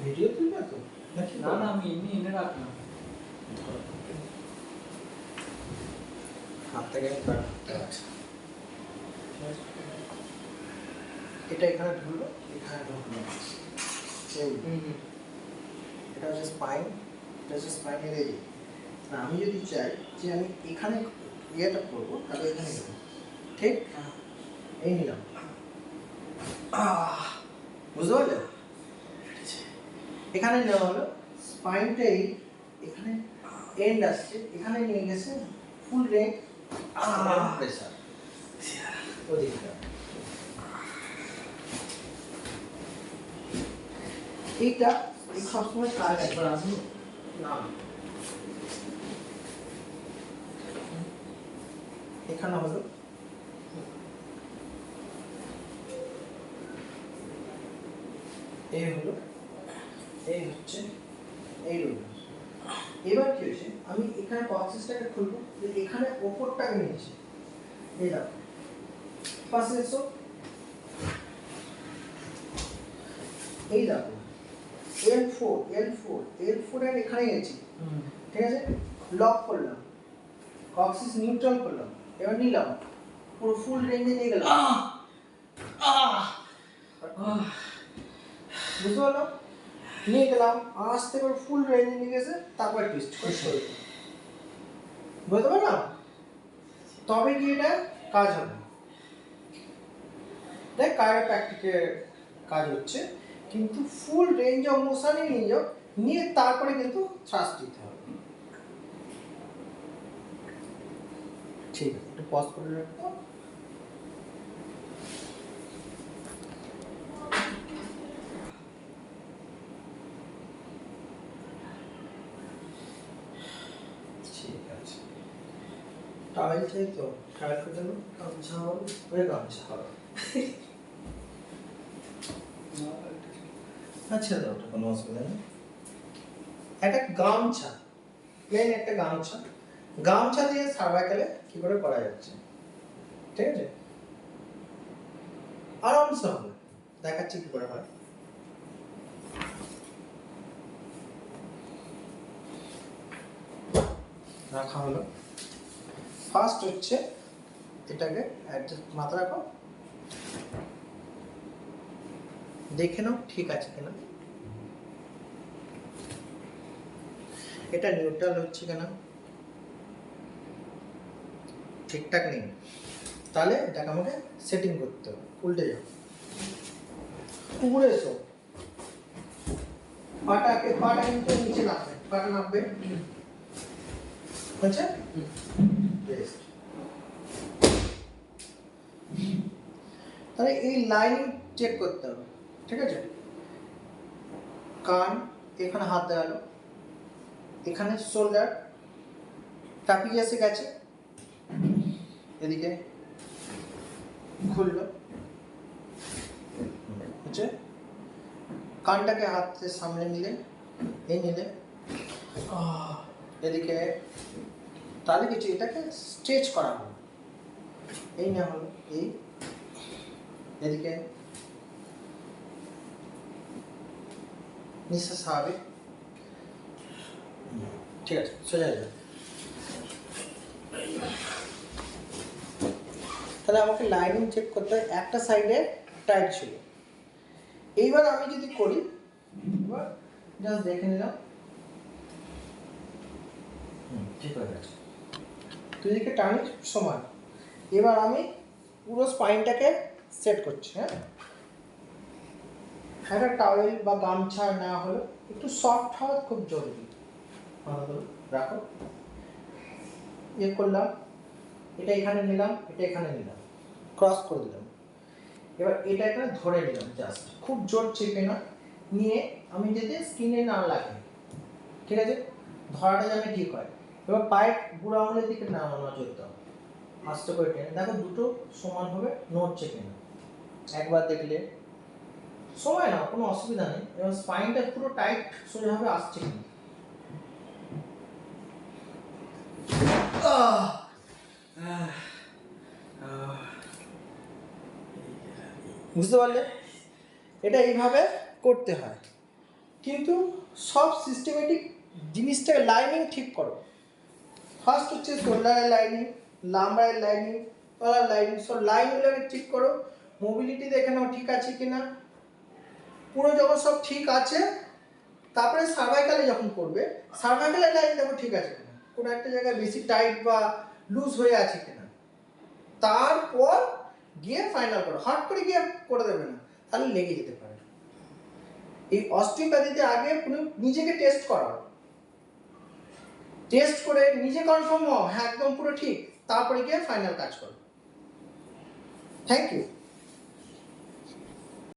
আমি এমনি এনে রাখলাম। হাত থেকে আমি এটা এখানে ঢুকলো? এখানে ঢুকলো। এই। এটা হচ্ছে স্পাইন এটা হচ্ছে স্পাইনের এই আমি যদি চাই যে আমি এখানে ইয়েটা করব তাহলে এখানে দেবো ঠিক? এই নিলাম। বুঝতে পারলে? এখানে নেওয়া হলো স্পাইনটা এই এখানে এন্ড আসছে এখানে নিয়ে গেছে ফুল রেঞ্জ প্রেসার ওদিকটা এইটা এই সবসময় কাজ একবার আসব না। এখানে হলো। এই হলো। এই হচ্ছে এই রইল এবার কি হয়েছে? আমি এখানে প্রসেসটাকে খুলবো যে এখানে ওপরটাকে নিয়েছি। এই দেখো পাশে এসো। এই দেখো L four L four L four এর এখানে গেছি ঠিক আছে? লক করলাম। কক্সিস নিউট্রাল করলাম। এবার নিলাম। পুরো ফুল রেঞ্জে নিয়ে গেলাম। বুঝতে পারলাম নিয়ে গেলাম আস্তে করে ফুল রেঞ্জে নিয়ে গেছে, তারপর টুইস্ট করে সরিয়ে বুঝতে পারলাম? তবে কি এটা কাজ হবে দেখ কারের প্র্যাকটিকের কাজ হচ্ছে, কিন্তু ফুল রেঞ্জ অফ মোশনে নিয়ে যাও, নিয়ে তারপরে কিন্তু থ্রাস্ট দিতে হবে। ঠিক আছে, একটু পজ করে রাখতো ঠিক আছে টাওয়েল চাই তো টাওয়েল করে দেবো গামছা হবে ওই গামছা। হবে আচ্ছা দাও কোনো অসুবিধা নেই। একটা গামছা প্লেন একটা গামছা। গামছা দিয়ে সার্ভাইকালে কি করে করা যাচ্ছে? ঠিক আছে? আরামসে হবে। দেখাচ্ছি কি করে হয়। রাখা হলো। ফার্স্ট হচ্ছে এটাকে অ্যাডজাস্ট মাথা রাখো। দেখে নাও ঠিক আছে কিনা। এটা নিউট্রাল হচ্ছে কিনা। ঠিকঠাক নেই। তাহলে এটাকে আমাকে সেটিং করতে হবে। উল্টে যাও। উপরে এসো। পাটাকে, পাটা কিন্তু নিচে নামবে, পাটা নামবে। হচ্ছে? তাহলে এই লাইন চেক করতে হবে, ঠিক আছে? কান এখানে হাত দেওয়ালো এখানে শোল্ডার ট্রাপিজিয়াসে গেছে, এদিকে খুললো, হচ্ছে কানটাকে হাতে সামনে নিলে, এই নিলে এদিকে তাহলে কিছু এটাকে স্ট্রেচ করা হলো। এই না হলো, এই এদিকে নিঃশ্বাস স্বাভাবিক ঠিক আছে সোজা যাবে তাহলে আমাকে লাইনিং চেক করতে হয়। একটা সাইডে টাইট ছিল। এইবার আমি যদি করি জাস্ট দেখে নিলাম। ঠিক হয়ে গেছে। তুই দিকে টানিস, সমান। এবার আমি পুরো স্পাইনটাকে সেট করছি হ্যাঁ? একটা টাওয়েল বা গামছা নেওয়া হলো। একটু সফট হওয়া খুব জরুরি। রাখো। ইয়ে করলাম। এটা এখানে নিলাম, এটা এখানে নিলাম। ক্রস করে দিলাম। এবার এটা এখানে ধরে নিলাম জাস্ট খুব জোর চেপে না। নিয়ে আমি যাতে স্কিনে না লাগে। ঠিক আছে? ধরাটা যেন ঠিক হয়। এবার পায়ের বুড়ো আঙুলের দিকে নামানো চলতে হবে আস্তে করে টেনে। দেখো দুটো সমান হবে নড়ছে কিনা একবার দেখলে, সময় না, কোনো অসুবিধা নেই। এবং স্পাইনটা পুরো টাইট সোজাভাবে আসছে! বুঝতে পারলে? এটা এইভাবে করতে হয়। কিন্তু সব সিস্টেমেটিক জিনিসটা লাইনিং ঠিক করো। ফার্স্ট হচ্ছে শোল্ডারের লাইনিং লাম্বারের লাইনিং তলার লাইনিং সব লাইনগুলোকে ঠিক করো। মোবিলিটি দেখে নাও, ঠিক আছে কি না পুরো যখন সব ঠিক আছে। তারপরে সার্ভাইকালে যখন করবে সার্ভাইকালের লাইন দেখো ঠিক আছে কিনা। কোনো একটা জায়গায় বেশি টাইট বা লুজ হয়ে আছে কিনা। তারপর গিয়ে ফাইনাল করো। হট করে গিয়ে করে দেবে না। তাহলে লেগে যেতে পারে। এই অস্টিওপ্যাথিতে আগে নিজেকে টেস্ট করাও। টেস্ট করে নিজে কনফার্ম হ্যাঁ একদম পুরো ঠিক। তারপরে গিয়ে ফাইনাল কাজ করো। Thank you